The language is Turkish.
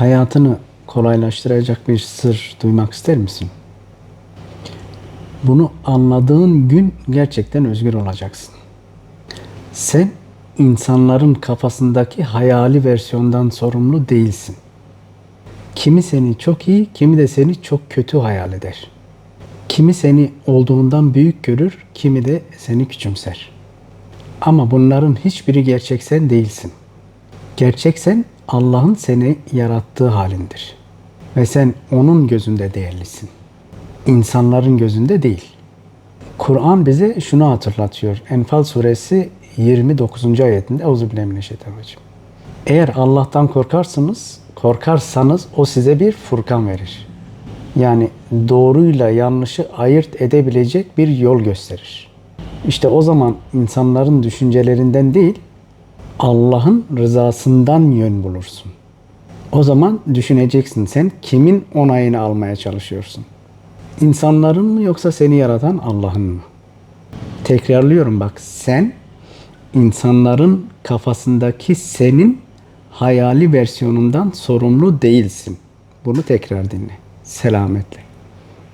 hayatını kolaylaştıracak bir sır duymak ister misin? Bunu anladığın gün gerçekten özgür olacaksın. Sen insanların kafasındaki hayali versiyondan sorumlu değilsin. Kimi seni çok iyi, kimi de seni çok kötü hayal eder. Kimi seni olduğundan büyük görür, kimi de seni küçümser. Ama bunların hiçbiri gerçek sen değilsin. Gerçek sen Allah'ın seni yarattığı halindir. Ve sen onun gözünde değerlisin. İnsanların gözünde değil. Kur'an bize şunu hatırlatıyor. Enfal suresi 29. ayetinde Euzubillahimineşşeytanirracim. Eğer Allah'tan korkarsınız, korkarsanız o size bir furkan verir. Yani doğruyla yanlışı ayırt edebilecek bir yol gösterir. İşte o zaman insanların düşüncelerinden değil, Allah'ın rızasından yön bulursun. O zaman düşüneceksin sen kimin onayını almaya çalışıyorsun? İnsanların mı yoksa seni yaratan Allah'ın mı? Tekrarlıyorum bak sen insanların kafasındaki senin hayali versiyonundan sorumlu değilsin. Bunu tekrar dinle. Selametle.